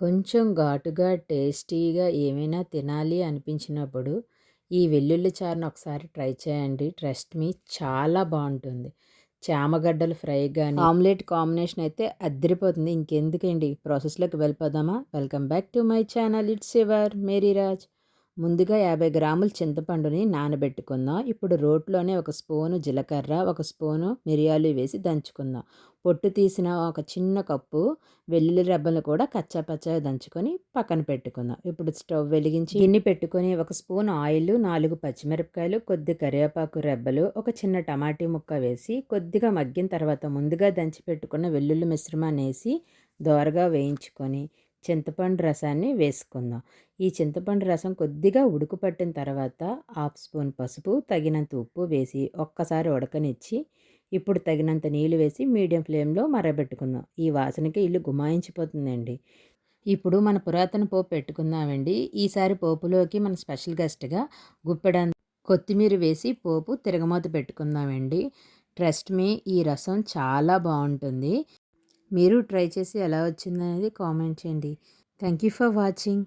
కొంచెం ఘాటుగా, టేస్టీగా ఏమైనా తినాలి అనిపించినప్పుడు ఈ వెల్లుల్లి చారుని ఒకసారి ట్రై చేయండి. ట్రస్ట్ మీ చాలా బాగుంటుంది చామగడ్డలు ఫ్రై కానీ ఆమ్లెట్ కాంబినేషన్ అయితే అద్దరిపోతుంది ఇంకెందుకండి ప్రాసెస్‌లోకి వెళ్ళిపోదామా? Welcome back to my channel. It's your Maryraj. ముందుగా యాభై గ్రాముల చింతపండుని నానబెట్టుకుందాం. ఇప్పుడు రోట్లోనే ఒక స్పూను జీలకర్ర, ఒక స్పూను మిరియాలు వేసి దంచుకుందాం. పొట్టు తీసిన ఒక చిన్న కప్పు వెల్లుల్లి రెబ్బలు కూడా కచ్చాపచ్చగా దంచుకొని పక్కన పెట్టుకుందాం. ఇప్పుడు స్టవ్ వెలిగించి గిన్నె పెట్టుకొని ఒక స్పూన్ ఆయిల్, నాలుగు పచ్చిమిరపకాయలు, కొద్ది కరివేపాకు రెబ్బలు, ఒక చిన్న టమాటీ ముక్క వేసి కొద్దిగా మగ్గిన తర్వాత ముందుగా దంచి పెట్టుకున్న వెల్లుల్లి మిశ్రమాన్ని వేసి దోరగా వేయించుకొని చింతపండు రసాన్ని వేసుకుందాం. ఈ చింతపండు రసం కొద్దిగా ఉడుకు పట్టిన తర్వాత హాఫ్ స్పూన్ పసుపు తగినంత ఉప్పు వేసి ఒక్కసారి ఉడకనిచ్చి ఇప్పుడు తగినంత నీళ్ళు వేసి మీడియం ఫ్లేమ్లో మరబెట్టుకుందాం. ఈ వాసనకి ఇల్లు గుమాయించిపోతుందండి. ఇప్పుడు మన పురాతన పోపు పెట్టుకుందామండి. ఈసారి పోపులోకి మన స్పెషల్ గెస్ట్గా గుప్పెడ కొత్తిమీర వేసి పోపు తిరగమూత పెట్టుకుందామండి. ట్రస్ట్ మీ ఈ రసం చాలా బాగుంటుంది. మీరు ట్రై చేసి ఎలా వచ్చిందనేది కామెంట్ చేయండి. Thank you for watching.